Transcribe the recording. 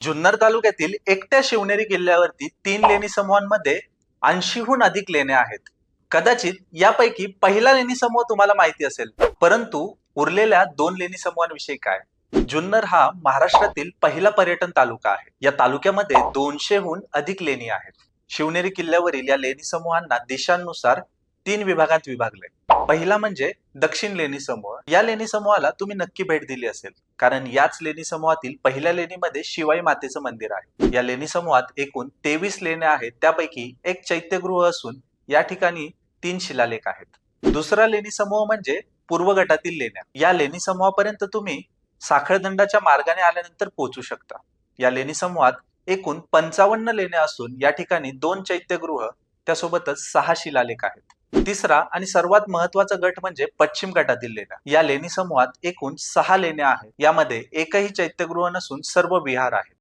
जुन्नर तालुक्यातील एकट्या शिवनेरी किल्ल्यावरती तीन लेणी समूहांमध्ये ऐंशीहून अधिक लेण्या आहेत. कदाचित यापैकी पहिला लेणी समूह तुम्हाला माहिती असेल परंतु उरलेल्या दोन लेणी समूहांविषयी काय? जुन्नर हा महाराष्ट्रातील पहिला पर्यटन तालुका आहे. या तालुक्यामध्ये दोनशेहून अधिक लेणी आहेत. शिवनेरी किल्ल्यावरील या लेणी समूहांना दिशांनुसार तीन विभागात विभागले पहिला म्हणजे दक्षिण लेणी समूह. या लेणी समूहाला तुम्ही नक्की भेट दिली असेल. कारण याच लेणी समूहातील पहिल्या लेणीमध्ये शिवाई मातेचं मंदिर आहे. या लेणी समूहात एकूण तेवीस लेण्या आहेत. त्यापैकी एक चैत्यगृह असून या ठिकाणी तीन शिलालेख आहेत. दुसरा लेणी समूह म्हणजे पूर्व गटातील लेण्या. या लेणी समूहापर्यंत तुम्ही साखळदंडाच्या मार्गाने आल्यानंतर पोहोचू शकता. या लेणी समूहात एकूण पंचावन्न लेण्या असून या ठिकाणी दोन चैत्यगृह त्यासोबतच सहा शिलालेख आहेत. तिसरा आणि सर्वात महत्त्वाचा गट म्हणजे पश्चिम गटातील लेण्या. या लेणी समूहात एकूण सहा लेण्या आहेत. यामध्ये एकही चैत्यगृह नसून सर्व विहार आहेत.